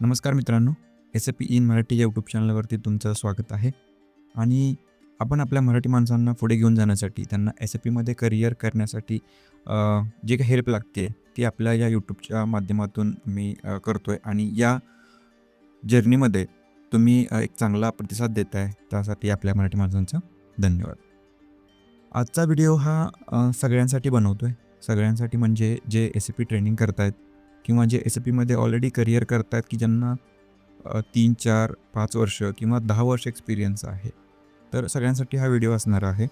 नमस्कार मित्रांनो S A P in Marathi या यूट्यूब चॅनलवरती तुमचं स्वागत आहे. आणि आपण आपल्या मराठी माणसांना पुढे घेऊन जाण्यासाठी त्यांना एस ए पीमध्ये करिअर करण्यासाठी जे जी काही हेल्प लागते ती आपल्या या यूट्यूबच्या माध्यमातून मी करतो आहे आणि या जर्नीमध्ये तुम्ही एक चांगला प्रतिसाद देत आहे त्यासाठी आपल्या मराठी माणसांचा धन्यवाद. आजचा व्हिडिओ हा सगळ्यांसाठी बनवतो आहे सगळ्यांसाठी म्हणजे जे एस ए पी ट्रेनिंग करतायत किंवा जे एस पीमध्ये ऑलरेडी करिअर करतात की ज्यांना तीन चार पाच वर्ष किंवा दहा वर्ष एक्सपिरियन्स आहे. तर सगळ्यांसाठी हा व्हिडिओ असणार आहे.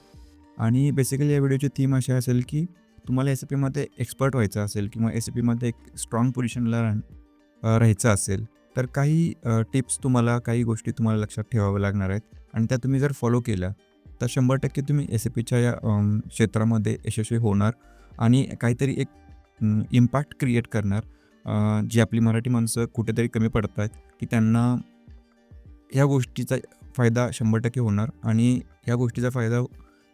आणि बेसिकली या व्हिडिओची थीम अशी असेल की तुम्हाला एस पीमध्ये एक्सपर्ट व्हायचं असेल किंवा एस पीमध्ये एक स्ट्रॉंग पोझिशनला राह राहायचं असेल तर काही टिप्स तुम्हाला काही गोष्टी तुम्हाला लक्षात ठेवाव्या लागणार आहेत. आणि त्या तुम्ही जर फॉलो केल्या तर शंभर टक्के तुम्ही एस ए पीच्या या क्षेत्रामध्ये यशस्वी होणार आणि काहीतरी एक इम्पॅक्ट क्रिएट करणार. जी आपली मराठी माणसं कुठेतरी कमी पडत आहेत की त्यांना ह्या गोष्टीचा फायदा शंभर टक्के होणार आणि ह्या गोष्टीचा फायदा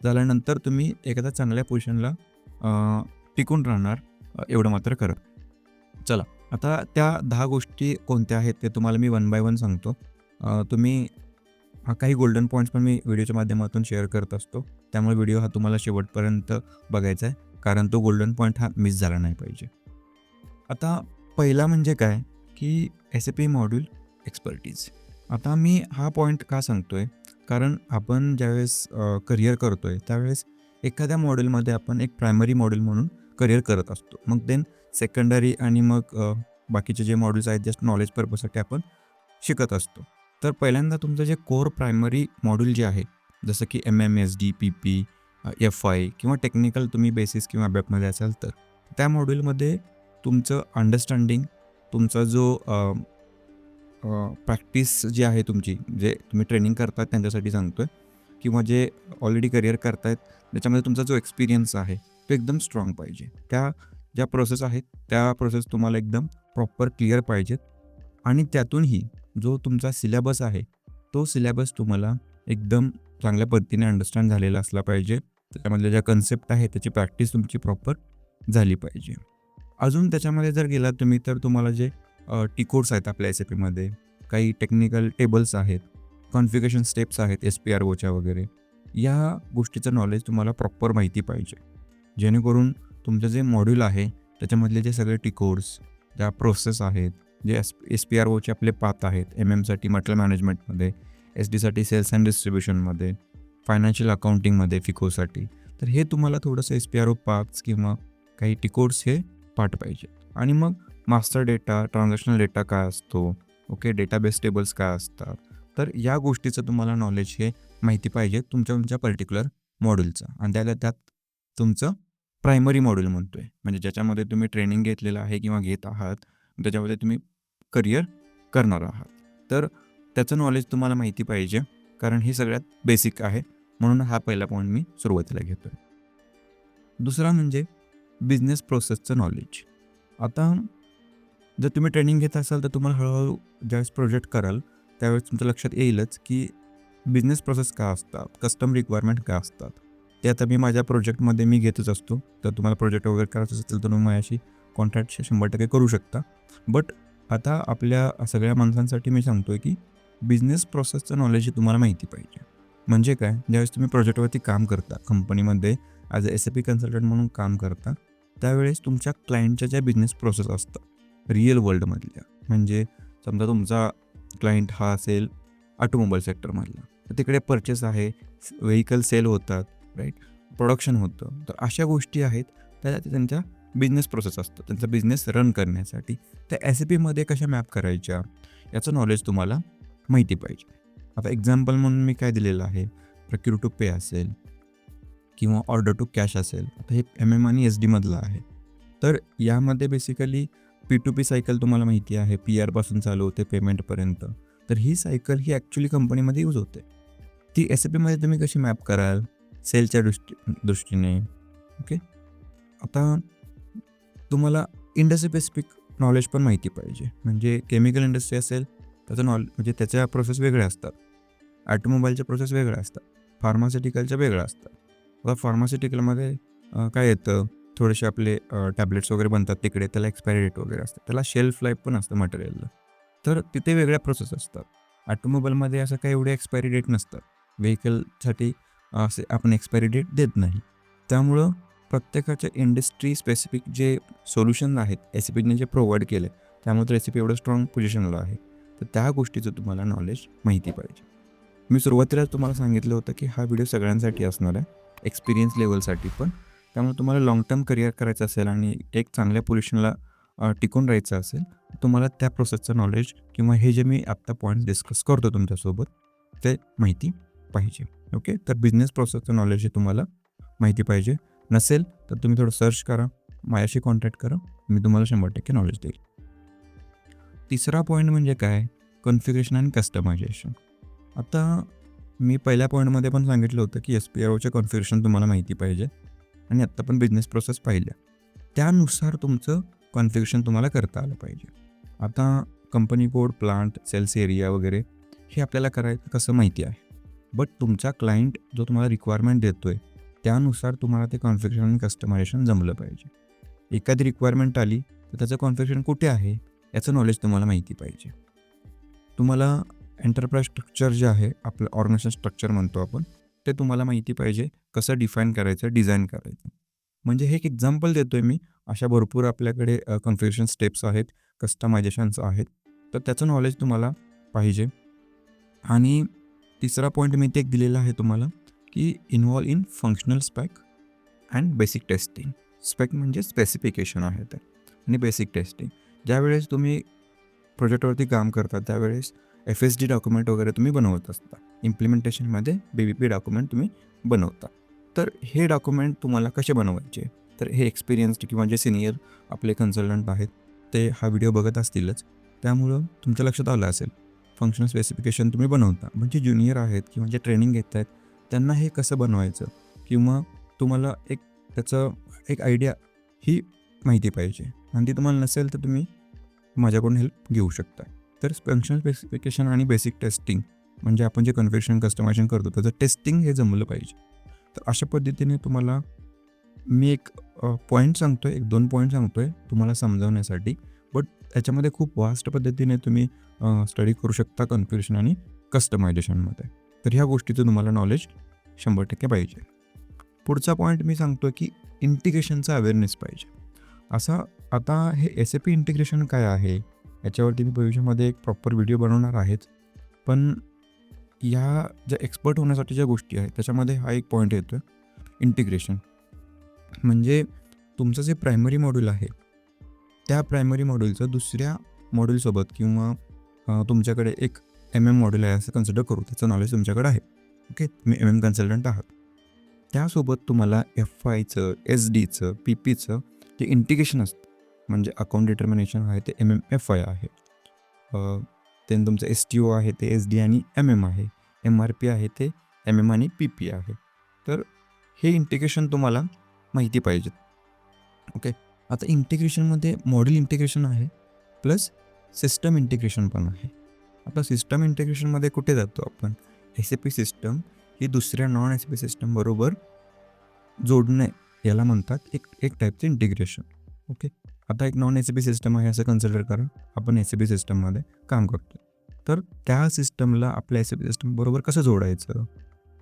झाल्यानंतर तुम्ही एखाद्या चांगल्या पोझिशनला टिकून राहणार एवढं मात्र करत चला आता त्या दहा गोष्टी कोणत्या आहेत ते तुम्हाला मी वन बाय वन सांगतो. तुम्ही हा काही गोल्डन पॉईंट्स पण मी व्हिडिओच्या माध्यमातून शेअर करत असतो. त्यामुळे व्हिडिओ हा तुम्हाला शेवटपर्यंत बघायचा आहे कारण तो गोल्डन पॉईंट हा मिस झाला नाही पाहिजे. आता पहिला म्हणजे काय? की S A P module expertise आता मी हा पॉईंट का सांगतो आहे कारण आपण ज्यावेळेस करिअर करतो आहे त्यावेळेस एखाद्या मॉड्यूलमध्ये आपण एक प्रायमरी मॉड्यूल म्हणून करिअर करत असतो. मग देन सेकंडरी आणि मग बाकीचे जे मॉड्यूल्स आहेत जस्ट नॉलेज पर्पजसाठी आपण शिकत असतो. तर पहिल्यांदा तुमचं जे कोर प्रायमरी मॉड्यूल जे आहे जसं की M M S D P P F I किंवा टेक्निकल तुम्ही बेसिस किंवा अभ्यापमध्ये असाल तर त्या मॉड्यूलमध्ये तुमचं अंडरस्टँडिंग तुमचा जो प्रॅक्टिस जी आहे तुमची जे तुम्ही ट्रेनिंग करतात त्यांच्यासाठी सांगतो आहे किंवा जे ऑलरेडी करिअर करतायत त्याच्यामध्ये तुमचा जो एक्सपिरियन्स आहे तो एकदम स्ट्रॉंग पाहिजे. त्या ज्या प्रोसेस आहेत त्या प्रोसेस तुम्हाला एकदम प्रॉपर क्लिअर पाहिजेत. आणि त्यातूनही जो तुमचा सिलेबस आहे तो सिलेबस तुम्हाला एकदम चांगल्या पद्धतीने अंडरस्टँड झालेला असला पाहिजे. त्याच्यामधल्या ज्या कन्सेप्ट आहे त्याची प्रॅक्टिस तुमची प्रॉपर झाली पाहिजे. अजून त्याच्यामध्ये जर गेलात तुम्ही तर तुम्हाला जे टिकोड्स आहेत आपल्या एस ए पीमध्ये काही टेक्निकल टेबल्स आहेत कॉन्फिगरेशन स्टेप्स आहेत एस पी आर ओच्या वगैरे या गोष्टीचं नॉलेज तुम्हाला प्रॉपर माहिती पाहिजे. जेणेकरून तुमचं जे मॉड्यूल आहे त्याच्यामधले जे सगळे टिकोर्स ज्या प्रोसेस आहेत जे एस एस पी आर ओचे आपले पात आहेत एम एमसाठी मटल मॅनेजमेंटमध्ये एस डीसाठी सेल्स अँड डिस्ट्रीब्युशनमध्ये फायनान्शियल अकाउंटिंगमध्ये फिकोसाठी तर हे तुम्हाला थोडंसं एस पी आर ओ पार्क्स किंवा काही टिकोर्स हे पाठ पाहिजे आणि मग मास्टर डेटा ट्रान्झॅक्शनल डेटा काय असतो? ओके डेटाबेस टेबल्स काय असतात? तर या गोष्टीचं तुम्हाला नॉलेज हे माहिती पाहिजे तुमच्या तुमच्या पर्टिक्युलर मॉड्यूलचं आणि त्याला त्यात तुमचं प्रायमरी मॉड्यूल म्हणतो आहे म्हणजे ज्याच्यामध्ये तुम्ही ट्रेनिंग घेतलेलं आहे किंवा घेत आहात त्याच्यामध्ये तुम्ही करिअर करणार आहात. तर त्याचं नॉलेज तुम्हाला माहिती पाहिजे कारण हे सगळ्यात बेसिक आहे. म्हणून हा पहिला पॉईंट मी सुरुवातीला घेतो आहे दुसरा म्हणजे बिझनेस प्रोसेसचं नॉलेज आता जर तुम्ही ट्रेनिंग घेत असाल तर तुम्हाला हळूहळू ज्यावेळेस प्रोजेक्ट कराल त्यावेळेस तुमच्या लक्षात येईलच की बिझनेस प्रोसेस काय असतात कस्टम रिक्वायरमेंट काय असतात. ते आता मी माझ्या प्रोजेक्टमध्ये मी घेतच असतो. तर तुम्हाला प्रोजेक्ट वगैरे करायचं असेल तर तुम्ही माझ्याशी कॉन्टॅक्ट शंभर टक्के करू शकता. बट आता आपल्या सगळ्या माणसांसाठी मी सांगतो आहे की बिझनेस प्रोसेसचं नॉलेज हे तुम्हाला माहिती पाहिजे. म्हणजे काय? ज्यावेळेस तुम्ही प्रोजेक्टवरती काम करता कंपनीमध्ये as a S A P consultant म्हणून काम करता त्यावेळेस तुमच्या क्लायंटच्या ज्या बिझनेस प्रोसेस असतात रिअल वर्ल्डमधल्या म्हणजे समजा तुमचा क्लायंट हा असेल ऑटोमोबाईल सेक्टरमधला तर तिकडे परचेस आहे व्हेकल सेल होतात राईट प्रोडक्शन होतं. तर अशा गोष्टी आहेत त्या त्यांच्या बिझनेस प्रोसेस असतं त्यांचा बिझनेस रन करण्यासाठी. त्या एस ए पीमध्ये कशा मॅप करायच्या याचं नॉलेज तुम्हाला माहिती पाहिजे. आता एक्झाम्पल म्हणून मी काय दिलेलं आहे प्रक्यूर टू पे असेल किंवा ऑर्डर टू कॅश असेल तर हे एम एम आणि एस डीमधलं आहे. तर यामध्ये basically P to P cycle तुम्हाला माहिती आहे पी आरपासून चालू होते पेमेंटपर्यंत तर ही सायकल ही ॲक्च्युली कंपनीमध्ये यूज होते. ती एस ए पीमध्ये तुम्ही कशी मॅप कराल? सेलच्या दृष्टी दृष्टीने. ओके आता तुम्हाला इंडस्ट्री स्पेसिफिक नॉलेज पण माहिती पाहिजे. म्हणजे केमिकल इंडस्ट्री असेल त्याचं नॉलेज म्हणजे त्याच्या प्रोसेस वेगळ्या असतात. ॲटोमोबाईलच्या प्रोसेस वेगळ्या असतात. फार्मास्युटिकलच्या वेगळ्या असतात. आता फार्मास्युटिकलमध्ये काय येतं? थोडेसे आपले टॅबलेट्स वगैरे बनतात तिकडे त्याला एक्सपायरी डेट वगैरे असतं. त्याला शेल्फ लाईफ पण असतं मटेरियलला तर तिथे वेगळ्या प्रोसेस असतात. ऑटोमोबाईलमध्ये असं काही एवढे एक्सपायरी डेट नसतात. व्हेकलसाठी असे आपण एक्सपायरी डेट देत नाही. त्यामुळं प्रत्येकाच्या इंडस्ट्री स्पेसिफिक जे सोल्युशन आहेत एस पीने जे प्रोव्हाइड केले त्यामुळे रेसिपी एवढं स्ट्रॉंग पोझिशनला आहे. तर त्या गोष्टीचं तुम्हाला नॉलेज माहिती पाहिजे. मी सुरुवातीला तुम्हाला सांगितलं होतं की हा व्हिडिओ सगळ्यांसाठी असणार आहे. एक्सपिरियन्स लेवलसाठी पण. त्यामुळे तुम्हाला लाँग टर्म करिअर करायचं असेल आणि एक चांगल्या पोझिशनला टिकून राहायचं असेल तुम्हाला त्या प्रोसेसचं नॉलेज किंवा हे जे मी आत्ता पॉईंट डिस्कस करतो तुमच्यासोबत ते माहिती पाहिजे. ओके तर बिझनेस प्रोसेसचं नॉलेज हे तुम्हाला माहिती पाहिजे. नसेल तर तुम्ही थोडं सर्च करा माझ्याशी कॉन्टॅक्ट करा मी तुम्हाला शंभर टक्के नॉलेज देईल. तिसरा पॉईंट म्हणजे काय? कॉन्फिगरेशन आणि कस्टमायझेशन आता मी पहिल्या पॉईंटमध्ये पण सांगितलं होतं की एस पी आय ओचे कॉन्फिगरेशन तुम्हाला माहिती पाहिजे. आणि आत्ता पण बिझनेस प्रोसेस पाहिल्या. त्यानुसार तुमचं कॉन्फिगरेशन तुम्हाला करता आलं पाहिजे. आता company code plant sales area वगैरे हे आपल्याला करायचं कसं माहिती आहे? बट तुमचा क्लायंट जो तुम्हाला रिक्वायरमेंट देतो आहे त्यानुसार तुम्हाला ते कॉन्फिगरेशन आणि कस्टमायझेशन जमलं पाहिजे. एखादी रिक्वायरमेंट आली तर त्याचं कॉन्फिगरेशन कुठे आहे? याचं नॉलेज तुम्हाला माहिती पाहिजे. तुम्हाला एंटरप्राईज स्ट्रक्चर जे आहे आपलं ऑर्गनायझेशन स्ट्रक्चर म्हणतो आपण ते तुम्हाला माहिती पाहिजे कसं डिफाईन करायचं डिझाईन करायचं. म्हणजे हे एक एक्झाम्पल देतो आहे मी. अशा भरपूर आपल्याकडे कन्फ्युशन स्टेप्स आहेत कस्टमायझेशन्स आहेत. तर त्याचं नॉलेज तुम्हाला पाहिजे. आणि तिसरा पॉईंट मी ते एक दिलेला आहे तुम्हाला की involve in functional spec and basic testing spec म्हणजे स्पेसिफिकेशन आहे ते. आणि बेसिक टेस्टिंग ज्यावेळेस तुम्ही प्रोजेक्टवरती काम करता त्यावेळेस एफ एस डी डॉक्युमेंट वगैरे तुम्ही बनवत असता. इम्प्लिमेंटेशनमध्ये बी बी पी डॉक्युमेंट तुम्ही बनवता. तर हे डॉक्युमेंट तुम्हाला कसे बनवायचे? तर हे एक्सपिरियन्स्ड किंवा जे सिनियर आपले कन्सल्टंट आहेत ते हा व्हिडिओ बघत असतीलच. त्यामुळं तुमच्या लक्षात आलं असेल फंक्शनल स्पेसिफिकेशन तुम्ही बनवता. म्हणजे ज्युनियर आहेत किंवा जे ट्रेनिंग घेत आहेत त्यांना हे कसं बनवायचं? किंवा तुम्हाला एक त्याचं एक आयडिया ही माहिती पाहिजे. आणि ती तुम्हाला नसेल तर तुम्ही माझ्याकडून हेल्प घेऊ शकता तर फंक्शनल स्पेसिफिकेशन आणि बेसिक टेस्टिंग म्हणजे आपण जे कन्फ्युशन कस्टमायझेशन करतो त्याचं टेस्टिंग हे जमलं पाहिजे. तर अशा पद्धतीने तुम्हाला मी एक पॉईंट सांगतो आहे एक दोन पॉईंट सांगतो आहे तुम्हाला समजावण्यासाठी. बट त्याच्यामध्ये खूप वास्ट पद्धतीने तुम्ही स्टडी करू शकता कन्फ्युशन आणि कस्टमायझेशनमध्ये तर ह्या गोष्टीचं तुम्हाला नॉलेज शंभर टक्के पाहिजे. पुढचा पॉईंट मी सांगतो की इंटिग्रेशनचा अवेअरनेस पाहिजे. असा आता हे एस ए पी इंटिग्रेशन काय आहे? याच्यावरती मी भविष्यामध्ये एक प्रॉपर व्हिडिओ बनवणार आहेच. पण या ज्या एक्सपर्ट होण्यासाठी ज्या गोष्टी आहेत त्याच्यामध्ये हा एक पॉईंट येतो इंटिग्रेशन म्हणजे तुमचं जे प्रायमरी मॉड्यूल आहे त्या प्रायमरी मॉड्यूलचं दुसऱ्या मॉड्यूलसोबत किंवा तुमच्याकडे एक एम एम मॉड्यूल आहे असं कन्सिडर करू. त्याचं नॉलेज तुमच्याकडे आहे. ओके तुम्ही एम एम कन्सल्टंट आहात. त्यासोबत तुम्हाला एफ आयचं एस डीचं पी पीचं जे इंटिग्रेशन असतं म्हणजे अकाउंट डिटर्मिनेशन आहे ते एम एम एफ आय आहे. त्यानंतर तुमचं एस टी ओ आहे ते एस डी आणि एम एम आहे. एम आर पी आहे ते एम एम आणि पी पी आहे. तर हे इंटिग्रेशन तुम्हाला माहिती पाहिजेत ओके आता इंटिग्रेशनमध्ये मॉडेल इंटिग्रेशन आहे प्लस सिस्टम इंटिग्रेशन पण आहे. आता सिस्टम इंटिग्रेशनमध्ये कुठे जातो आपण? एस ए पी सिस्टम ही दुसऱ्या नॉन एस ए पी सिस्टमबरोबर जोडणे याला म्हणतात एक एक टाईपचं इंटिग्रेशन ओके आता एक नॉन एस बी सिस्टम आहे असं कन्सिडर करा. आपण एस बी सिस्टममध्ये काम करतो तर त्या सिस्टमला आपल्या एस बी सिस्टम बरोबर कसं जोडायचं?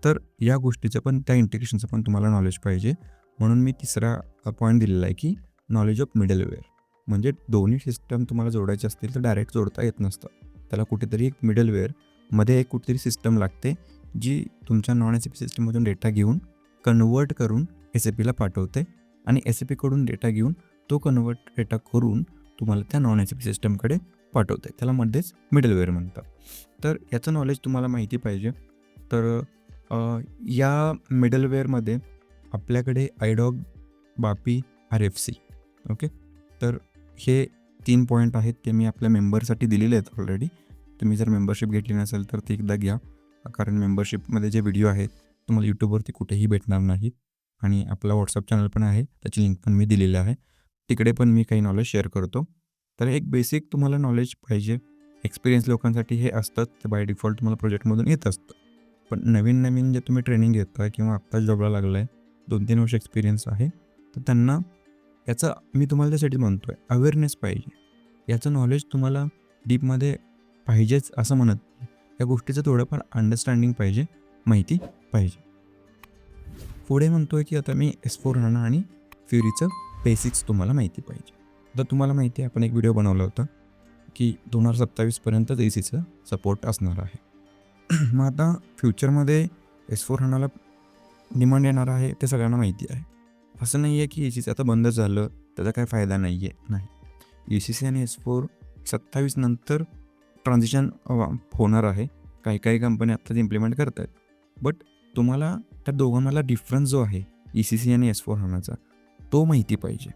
तर या गोष्टीचं पण त्या इंटिग्रेशनचं पण तुम्हाला नॉलेज पाहिजे. म्हणून मी तिसरा पॉईंट दिलेला आहे की नॉलेज ऑफ मिडलवेअर म्हणजे दोन्ही सिस्टम तुम्हाला जोडायचे असतील तर डायरेक्ट जोडता येत नसतं. त्याला कुठेतरी एक मिडलवेअरमध्ये एक कुठेतरी सिस्टम लागते जी तुमच्या नॉन एस ए पी सिस्टममधून डेटा घेऊन कन्वर्ट करून एस ए पीला पाठवते. आणि एस ए पीकडून डेटा घेऊन तो कन्वर्ट डेटा करून तुम्हाला त्या नॉन एस ए सिस्टमकडे पाठवते त्याला मध्येच मिडलवेअर म्हणतात. तर याचं नॉलेज तुम्हाला माहिती पाहिजे. तर या मिडलवेअरमध्ये आपल्याकडे IDoc BAPI R F C okay तर हे तीन पॉईंट आहेत ते मी आपल्या मेंबरसाठी दिलेले आहेत ऑलरेडी तुम्ही जर मेंबरशिप घेतली नसेल तर ती एकदा घ्या. कारण मेंबरशिपमध्ये जे व्हिडिओ आहेत तुम्हाला यूट्यूबवरती कुठेही भेटणार नाहीत. आणि आपला व्हॉट्सअप चॅनल पण आहे त्याची लिंक पण मी दिलेली आहे. तिकडे पण मी काही नॉलेज शेअर करतो. तर एक बेसिक तुम्हाला नॉलेज पाहिजे. एक्सपिरियन्स लोकांसाठी हे असतात. ते बाय डिफॉल्ट तुम्हाला प्रोजेक्टमधून येत असतं. पण नवीन नवीन जे तुम्ही ट्रेनिंग घेता किंवा आत्ताच जॉबला लागला आहे दोन तीन वर्ष एक्सपिरियन्स आहे तर त्यांना याचा मी तुम्हाला त्यासाठी म्हणतो आहे अवेअरनेस पाहिजे. याचं नॉलेज तुम्हाला डीपमध्ये पाहिजेच असं म्हणत नाही. या गोष्टीचं थोडंफार अंडरस्टँडिंग पाहिजे माहिती पाहिजे. पुढे म्हणतो आहे की आता मी एस फोर राणा आणि फ्युरीचं बेसिक्स तुम्हाला माहिती पाहिजे. तर तुम्हाला माहिती आहे आपण एक व्हिडिओ बनवला होता की दोन हजार सत्तावीसपर्यंतच ए सीचं सपोर्ट असणार आहे. मग आता फ्युचरमध्ये एस फोर हंड्रेडला डिमांड येणार आहे ते सगळ्यांना माहिती आहे. असं नाही आहे की ए सीचं आता बंद झालं त्याचा काय फायदा नाही आहे नाही. ए सी सी आणि एस फोर सत्तावीस नंतर ट्रान्झिशन होणार आहे. काही काही कंपन्या आत्ताच इम्प्लिमेंट करत आहेत बट तुम्हाला त्या दोघांमधला डिफरन्स जो आहे ई सी सी आणि एस फोर हंड्रेडचा तो माहिती पाहिजे.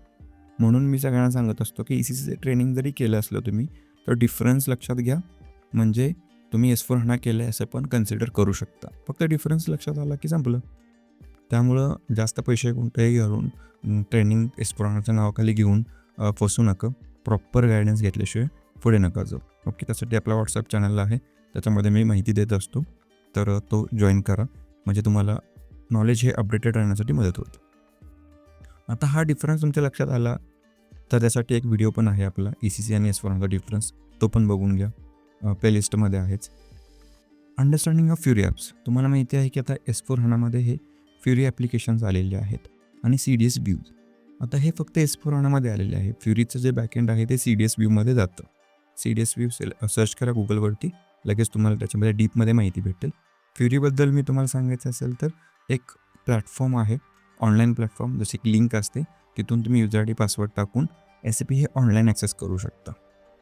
म्हणून मी सगळ्यांना सांगत असतो की ई सी सीचं ट्रेनिंग जरी केलं असलं तुम्ही तर डिफरन्स लक्षात घ्या. म्हणजे तुम्ही एस फोर हणा केलं आहे असं पण कन्सिडर करू शकता. फक्त डिफरन्स लक्षात आला की संपलं. त्यामुळं जास्त पैसे कोणतेही घालून ट्रेनिंग एस फोर हणाच्या नावाखाली घेऊन फसू नका. प्रॉपर गायडन्स घेतल्याशिवाय पुढे नका जाऊ. ओके त्यासाठी आपला व्हॉट्सअप चॅनल आहे. त्याच्यामध्ये मी माहिती देत असतो. तर तो जॉईन करा. म्हणजे तुम्हाला नॉलेज हे अपडेटेड राहण्यासाठी मदत होते. आता हा डिफरन्स तुमच्या लक्षात आला तर त्यासाठी एक व्हिडिओ पण आहे आपला ई सी सी आणि एस फोरचा डिफरन्स तो पण बघून घ्या. प्लेलिस्टमध्ये आहेच. अंडरस्टँडिंग ऑफ फ्युरी ॲप्स तुम्हाला माहिती आहे की आता एस फोर हनामध्ये हे फ्युरी ॲप्लिकेशन्स आलेले आहेत आणि सी डी एस व्ह्यूज आता हे फक्त एस फोर हनामध्ये आलेले आहे. फ्युरीचं जे बॅकएंड आहे ते सी डी एस व्ह्यूमध्ये जातं. C D S view search करा गुगलवरती लगेच तुम्हाला त्याच्यामध्ये डीपमध्ये माहिती भेटेल. फ्युरीबद्दल मी तुम्हाला सांगायचं असेल तर एक प्लॅटफॉर्म आहे. ऑनलाईन प्लॅटफॉर्म जशी की लिंक असते तिथून तुम्ही युजर आय डी पासवर्ड टाकून एस पी हे ऑनलाईन ॲक्सेस करू शकता.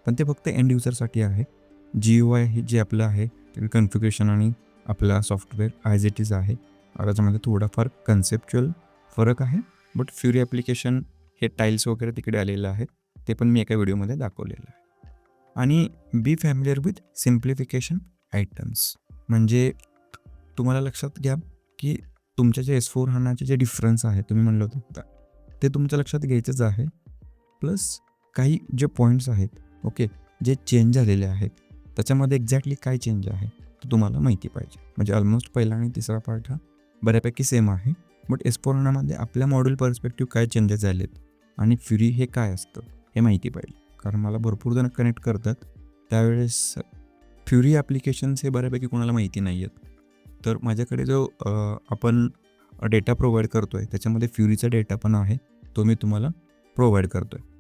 पण ते फक्त एंड युजरसाठी आहे. जी ओ आय हे जे आपलं आहे ते कन्फिग्रेशन आणि आपला सॉफ्टवेअर ॲज इट इज आहे. त्याच्यामध्ये थोडाफार कन्सेप्च्युअल फरक आहे बट फ्युरी ॲप्लिकेशन हे टाईल्स वगैरे तिकडे आलेलं आहे. ते पण मी एका व्हिडिओमध्ये दाखवलेलं आहे. आणि be familiar with simplification items म्हणजे तुम्हाला लक्षात घ्या की तुमच्या जे एस फोर हानाचे जे डिफरन्स आहे तुम्ही म्हणलं होतं ते तुमच्या लक्षात घ्यायचंच आहे. प्लस काही जे पॉईंट्स आहेत ओके जे चेंज झालेले आहेत त्याच्यामध्ये एक्झॅक्टली काय चेंज आहे ते तुम्हाला माहिती पाहिजे. म्हणजे ऑलमोस्ट पहिला आणि तिसरा पार्ट हा बऱ्यापैकी सेम आहे. बट एस फोर हानामध्ये आपल्या मॉड्यूल पर्स्पेक्टिव्ह काय चेंजेस झालेत आणि फ्युरी हे काय असतं हे माहिती पाहिजे. कारण मला भरपूर जण कनेक्ट करतात. त्यावेळेस फ्युरी ॲप्लिकेशन्स हे बऱ्यापैकी कोणाला माहिती नाही आहेत तर माझ्याकडे जो आपण डेटा प्रोव्हाइड करतो आहे त्याच्यामध्ये फ्युरीचा डेटा पण आहे तो मी तुम्हाला प्रोव्हाइड करतो आहे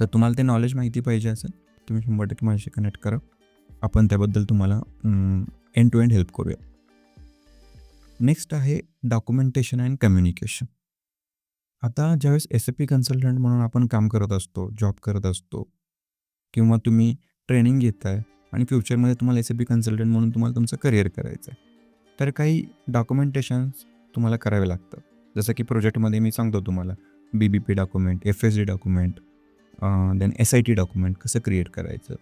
तर तुम्हाला ते नॉलेज माहिती पाहिजे असेल तुम्ही शंभर टक्के माझ्याशी कनेक्ट करा. आपण त्याबद्दल तुम्हाला एंड टू एंड हेल्प करूया. नेक्स्ट आहे डॉक्युमेंटेशन अँड कम्युनिकेशन आता ज्यावेळेस एस ए पी कन्सल्टंट म्हणून आपण काम करत असतो जॉब करत असतो किंवा तुम्ही ट्रेनिंग घेत आहे आणि फ्युचरमध्ये तुम्हाला एस ए पी कन्सल्टंट म्हणून तुम्हाला तुमचं करिअर करायचं आहे तर काही डॉक्युमेंटेशन्स तुम्हाला करावे लागतं. जसं की प्रोजेक्टमध्ये मी सांगतो तुम्हाला B B P document F S D document then S I T document कसं क्रिएट करायचं.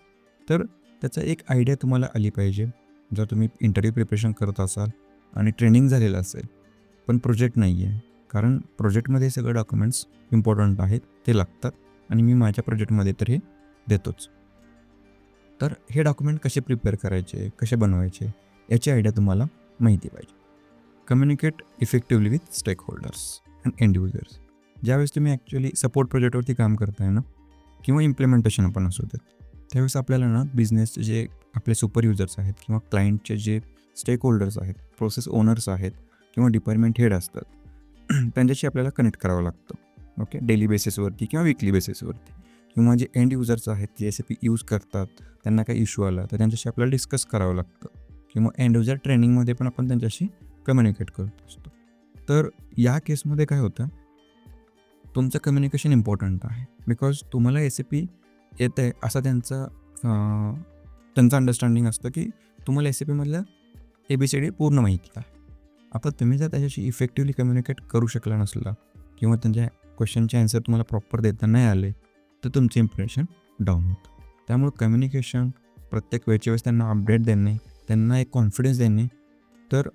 तर त्याचा एक आयडिया तुम्हाला आली पाहिजे. जर तुम्ही इंटरव्ह्यू प्रिपरेशन करत असाल आणि ट्रेनिंग झालेलं असेल पण प्रोजेक्ट नाही आहे कारण प्रोजेक्टमध्ये सगळे डॉक्युमेंट्स इम्पॉर्टंट आहेत ते लागतात आणि मी माझ्या प्रोजेक्टमध्ये तर हे देतोच. तर हे डॉक्युमेंट कसे प्रिपेअर करायचे कसे बनवायचे याची आयडिया तुम्हाला माहिती पाहिजे. Communicate effectively with stakeholders and end users ज्यावेळेस तुम्ही ॲक्च्युली सपोर्ट प्रोजेक्टवरती काम करताय ना किंवा इम्प्लिमेंटेशन पण असू देत त्यावेळेस आपल्याला ना बिझनेसचे जे आपले सुपर युजर्स आहेत किंवा क्लायंटचे जे स्टेक होल्डर्स आहेत प्रोसेस ओनर्स आहेत किंवा डिपार्टमेंट हेड असतात त्यांच्याशी आपल्याला कनेक्ट करावं लागतं. ओके डेली बेसिसवरती किंवा विकली बेसिसवरती किंवा जे एंड युजर्स आहेत जे एस पी यूज करतात त्यांना काही इश्यू आला तर त्यांच्याशी आपल्याला डिस्कस करावं लागतं. किंवा एंड युजर ट्रेनिंगमध्ये पण आपण त्यांच्याशी कम्युनिकेट करत असतो तर या केसमध्ये काय होतं? तुमचं कम्युनिकेशन इम्पॉर्टंट आहे. बिकॉज तुम्हाला एस ए पी येत आहे असा त्यांचा त्यांचं अंडरस्टँडिंग असतं की तुम्हाला एस ए पीमधलं ए बी सी डी पूर्ण माहिती आहे. आता तुम्ही जर त्याच्याशी इफेक्टिव्हली कम्युनिकेट करू शकला नसला किंवा त्यांच्या क्वेश्चनचे आन्सर तुम्हाला प्रॉपर देता नाही आले तर तुमचं इम्प्रेशन डाऊन होतं. त्यामुळे कम्युनिकेशन प्रत्येक वेळच्या वेळेस त्यांना अपडेट देणे त्यांना एक कॉन्फिडन्स देणे तर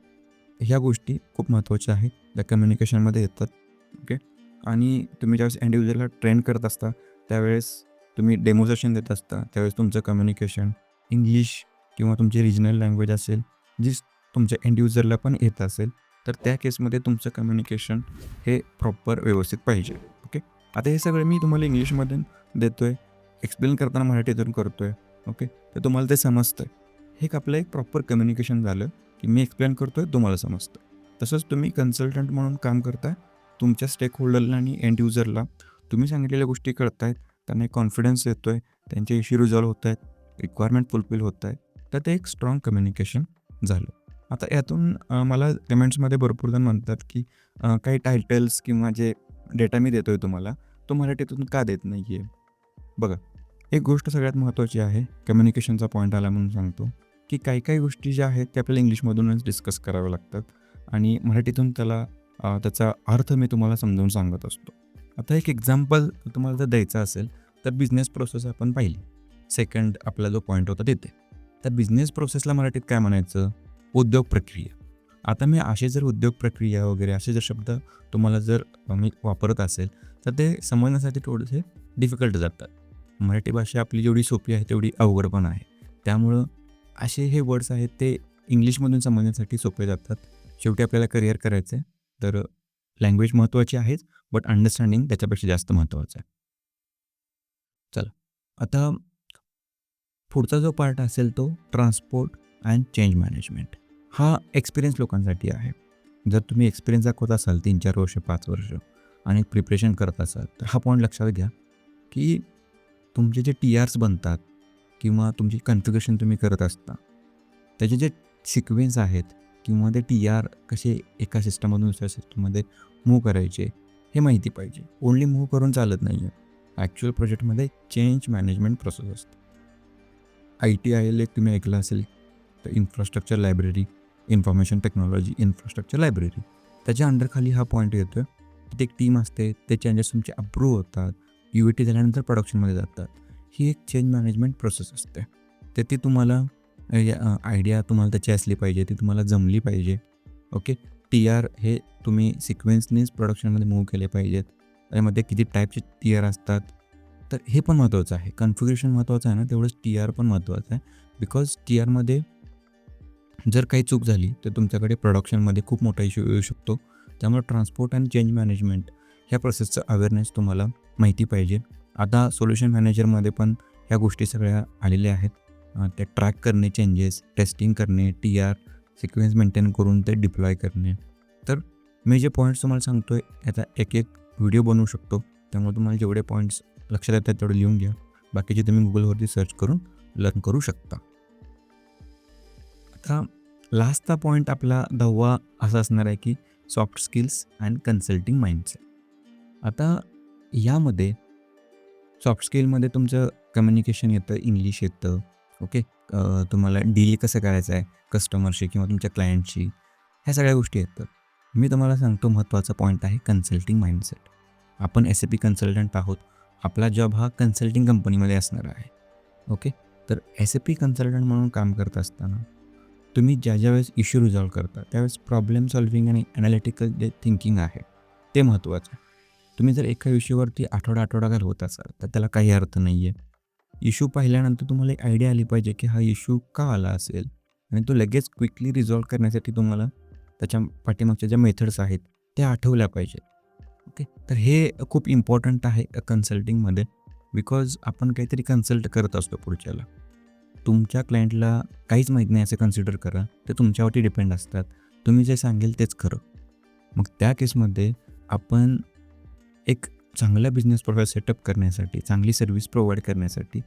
ह्या गोष्टी खूप महत्त्वाच्या आहेत. त्या कम्युनिकेशनमध्ये येतात ओके आणि तुम्ही ज्यावेळेस एंड युजरला ट्रेन करत असता त्यावेळेस तुम्ही डेमोझेशन देत असता त्यावेळेस तुमचं कम्युनिकेशन इंग्लिश किंवा तुमची रिजनल लँग्वेज असेल जी तुमच्या एंड युजरला पण येत असेल तर त्या केसमध्ये तुमचं कम्युनिकेशन हे प्रॉपर व्यवस्थित पाहिजे ओके आता हे सगळं मी तुम्हाला इंग्लिशमधून देतो आहे एक्सप्लेन करताना मराठीतून करतो आहे ओके तर तुम्हाला ते समजतं आहे एक आपलं एक प्रॉपर कम्युनिकेशन झालं की मी एक्सप्लेन करतो आहे तुम्हाला समजतं. तसंच तुम्ही कन्सल्टंट म्हणून काम करताय तुमच्या स्टेक होल्डरला आणि एंड युजरला तुम्ही सांगितलेल्या गोष्टी कळतायत त्यांना एक कॉन्फिडन्स येतो आहे त्यांचे इश्यू रिझॉल्व्ह होत आहेत रिक्वायरमेंट फुलफिल होत आहेत तर ते एक स्ट्रॉंग कम्युनिकेशन झालं. आता यातून मला कमेंट्समध्ये भरपूर जण म्हणतात की काही टायटल्स किंवा जे डेटा मी देतो आहे तुम्हाला तो मराठीतून का देत नाही आहे बघा एक गोष्ट सगळ्यात महत्त्वाची आहे कम्युनिकेशनचा पॉईंट आला म्हणून सांगतो. की काही काही गोष्टी ज्या आहेत त्या आपल्याला इंग्लिशमधूनच डिस्कस कराव्या लागतात. आणि मराठीतून त्याला त्याचा अर्थ मी तुम्हाला समजावून सांगत असतो. आता एक एक्झाम्पल तुम्हाला जर द्यायचं असेल तर बिझनेस प्रोसेस आपण पाहिली. सेकंड आपला जो पॉईंट होता तिथे. तर बिझनेस प्रोसेसला मराठीत काय म्हणायचं? उद्योग प्रक्रिया. आता मी असे जर उद्योग प्रक्रिया वगैरे असे जर शब्द तुम्हाला जर मी वापरत असेल तर ते समजण्यासाठी थोडेसे डिफिकल्ट जातात. मराठी भाषा आपली जेवढी सोपी आहे तेवढी अवघड पण आहे. त्यामुळं असे हे वर्ड्स आहेत ते इंग्लिशमधून समजण्यासाठी सोपे जातात. शेवटी आपल्याला करिअर करायचं आहे तर लँग्वेज महत्त्वाची आहेच बट अंडरस्टँडिंग त्याच्यापेक्षा जास्त महत्त्वाचं आहे. चला आता पुढचा जो पार्ट असेल तो ट्रान्सपोर्ट अँड चेंज मॅनेजमेंट हा एक्सपिरियन्स लोकांसाठी आहे. जर तुम्ही एक्सपिरियन्स दाखवत असाल तीन चार वर्ष पाच वर्ष आणि प्रिपरेशन करत असाल तर हा पॉईंट लक्षात घ्या की तुमचे जे टी आर्स बनतात किंवा तुमची कन्फिगरेशन तुम्ही करत असता. त्याचे जे सिक्वेन्स आहेत किंवा ते टी आर कसे एका सिस्टममधून दुसऱ्या सिस्टममध्ये मूव्ह करायचे हे माहिती पाहिजे. ओन्ली मूव्ह करून चालत नाही आहे ॲक्च्युअल प्रोजेक्टमध्ये चेंज मॅनेजमेंट प्रोसेस असते. आय टी आय एल एक तुम्ही ऐकलं असेल तर infrastructure library information technology infrastructure library त्याच्या अंडरखाली हा पॉईंट येतो ते एक टीम असते ते चेंजेस तुमचे अप्रूव्ह होतात. यू टी झाल्यानंतर प्रोडक्शनमध्ये जातात. ही एक चेंज मॅनेजमेंट प्रोसेस असते. तर ती तुम्हाला आयडिया तुम्हाला त्याची असली पाहिजे ती तुम्हाला जमली पाहिजे. ओके टी आर हे तुम्ही सिक्वेन्सनीच प्रोडक्शनमध्ये मूव्ह केले पाहिजेत. त्यामध्ये किती टाईपचे टी आर असतात. तर हे पण महत्त्वाचं आहे. कन्फिग्युरेशन महत्त्वाचं आहे ना तेवढंच टी आर पण महत्त्वाचं आहे. बिकॉज टी आरमध्ये जर काही चूक झाली तर तुमच्याकडे प्रोडक्शनमध्ये खूप मोठा इश्यू येऊ शकतो. त्यामुळे ट्रान्सपोर्ट अँड चेंज मॅनेजमेंट ह्या प्रोसेसचं अवेअरनेस तुम्हाला माहिती पाहिजे. आता सोल्युशन मॅनेजरमध्ये पण ह्या गोष्टी सगळ्या आलेल्या आहेत. त्या ते ट्रॅक करणे चेंजेस टेस्टिंग करणे टी आर सिक्वेन्स मेंटेन करून ते डिप्लॉय करणे. तर मी जे पॉईंट्स तुम्हाला सांगतो आहे याचा एक एक व्हिडिओ बनवू शकतो. त्यामुळे तुम्हाला जेवढे पॉईंट्स लक्षात येतात तेवढे लिहून घ्या. बाकीचे तुम्ही गुगलवरती सर्च करून लर्न करू शकता. आता लास्टचा पॉईंट आपला दहावा असा असणार आहे की soft skills and consulting mindset आता यामध्ये सॉफ्ट स्किलमध्ये तुमचं कम्युनिकेशन येतं इंग्लिश येतं ओके तुम्हाला डील कसं करायचं आहे कस्टमरशी किंवा तुमच्या क्लायंटशी ह्या सगळ्या गोष्टी येतात. मी तुम्हाला सांगतो महत्त्वाचा पॉईंट आहे कन्सल्टिंग माइंडसेट आपण एस ए पी कन्सल्टंट आहोत. आपला जॉब हा कन्सल्टिंग कंपनीमध्ये असणार आहे ओके तर एस ए पी कन्सल्टंट म्हणून काम करत असताना तुम्ही ज्या ज्या वेळेस इश्यू रिझॉल्व करता त्यावेळेस प्रॉब्लेम सॉल्व्हिंग आणि ॲनालिटिकल जे थिंकिंग आहे ते महत्त्वाचं आहे. तुम्ही जर एका इश्यूवरती आठवडा आठवडा घालवत असाल तर त्याला काही अर्थ नाही आहे इश्यू पाहिल्यानंतर तुम्हाला एक आयडिया आली पाहिजे की हा इश्यू का आला असेल? आणि तो लगेच क्विकली रिझॉल्व करण्यासाठी तुम्हाला त्याच्या पाठीमागच्या ज्या मेथड्स आहेत त्या आठवल्या पाहिजेत. ओके? तर हे खूप इम्पॉर्टंट आहे कन्सल्टिंगमध्ये बिकॉज आपण काहीतरी कन्सल्ट करत असतो पुढच्याला. तुमच्या क्लायंटला काहीच माहीत नाही असं कन्सिडर करा ते तुमच्यावरती डिपेंड असतात. तुम्ही जे सांगेल तेच खरं. मग त्या केसमध्ये आपण एक चांगला बिझनेस प्रोफाईल सेटअप करण्यासाठी चांगली सर्व्हिस प्रोव्हाइड करण्यासाठी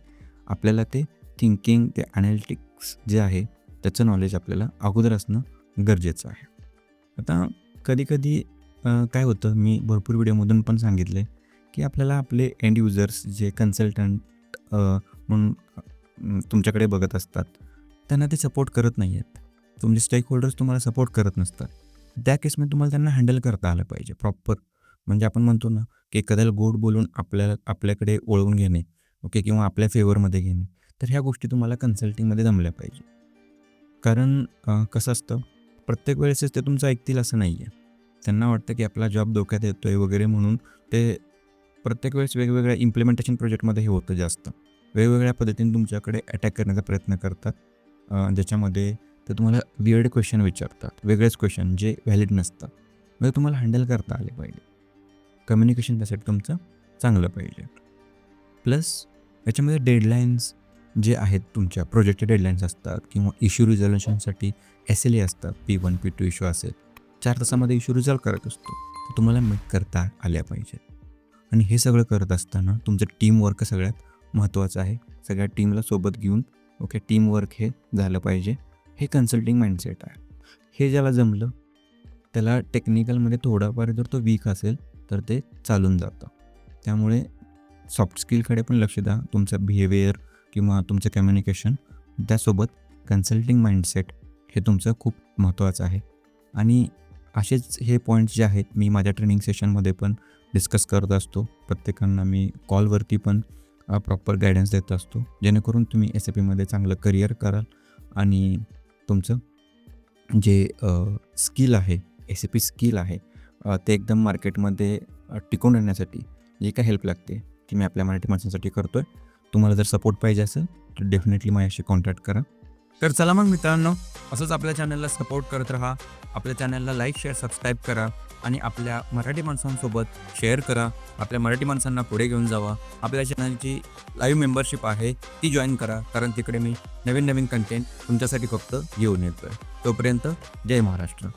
आपल्याला ते थिंकिंग ते ॲनालिटिक्स जे आहे त्याचं नॉलेज आपल्याला अगोदर असणं गरजेचं आहे. आता कधीकधी काय होतं मी भरपूर व्हिडिओमधून पण सांगितले की आपल्याला आपले एंड युजर्स जे कन्सल्टंट म्हणून तुमच्याकडे बघत असतात त्यांना ते सपोर्ट करत नाही आहेत तुमचे स्टेक होल्डर्स तुम्हाला सपोर्ट करत नसतात. त्या केसमध्ये तुम्हाला त्यांना हँडल करता आलं पाहिजे प्रॉपर म्हणजे आपण म्हणतो ना की एखाद्याला गोड बोलून आपल्याला आपल्याकडे ओळवून घेणे ओके किंवा आपल्या फेवरमध्ये घेणे तर ह्या गोष्टी तुम्हाला कन्सल्टिंगमध्ये जमल्या पाहिजे. कारण कसं असतं प्रत्येक वेळेसच ते तुमचं ऐकतील असं नाही आहे त्यांना वाटतं की आपला जॉब धोक्यात येतो आहे वगैरे म्हणून ते प्रत्येक वेळेस वेगवेगळ्या इम्प्लिमेंटेशन प्रोजेक्टमध्ये हे होतं जास्त. वेगवेगळ्या पद्धतीने तुमच्याकडे अटॅक करण्याचा प्रयत्न करतात ज्याच्यामध्ये ते तुम्हाला विअर्ड क्वेश्चन विचारतात वेगळेच क्वेश्चन जे व्हॅलिड नसतात. म्हणजे तुम्हाला हँडल करता आले पाहिजे. कम्युनिकेशन त्यासाठी तुमचं चांगलं पाहिजे. प्लस याच्यामध्ये डेडलाईन्स जे आहेत तुमच्या प्रोजेक्टचे डेडलाईन्स असतात किंवा इश्यू रिझॉल्युशनसाठी एस एल ए असतात P one P two issue असेल चार तासामध्ये इश्यू रिझॉल्व करत असतो. तर तुम्हाला मीट करता आल्या पाहिजेत. आणि हे सगळं करत असताना तुमचं टीमवर्क सगळ्यात महत्त्वाचं आहे. सगळ्या टीमला सोबत घेऊन ओके टीमवर्क हे झालं पाहिजे. हे कन्सल्टिंग माइंडसेट आहे. हे ज्याला जमलं त्याला टेक्निकलमध्ये थोडाफार जर तो वीक असेल तर ते चालून जातं. त्यामुळे सॉफ्ट स्किलकडे पण लक्ष द्या. तुमचं बिहेवियर किंवा तुमचं कम्युनिकेशन त्यासोबत कन्सल्टिंग माइंडसेट हे तुमचं खूप महत्त्वाचं आहे. आणि असेच हे पॉईंट्स जे आहेत मी माझ्या ट्रेनिंग सेशनमध्ये पण डिस्कस करत असतो. प्रत्येकांना मी कॉलवरती पण प्रॉपर गायडन्स देत असतो. जेणेकरून तुम्ही एस ए पीमध्ये चांगलं करिअर कराल आणि तुमचं जे स्किल आहे एस ए पी स्किल आहे अ, ते एकदम मार्केटमध्ये अ, टिकून राहण्यासाठी जी काय हेल्प लागते ती मी आपल्या मराठी माणसांसाठी करतो आहे तुम्हाला जर सपोर्ट पाहिजे असेल तर डेफिनेटली माझ्याशी कॉन्टॅक्ट करा. तर चला मग मित्रांनो असंच आपल्या चॅनलला सपोर्ट करत राहा. आपल्या चॅनलला लाईक शेअर सबस्क्राईब करा आणि आपल्या मराठी माणसांसोबत शेअर करा. आपल्या मराठी माणसांना पुढे घेऊन जावा. आपल्या चॅनलची लाईव्ह मेंबरशिप आहे ती जॉईन करा. कारण तिकडे मी नवीन नवीन कंटेंट तुमच्यासाठी फक्त घेऊन येतो आहे तोपर्यंत जय महाराष्ट्र.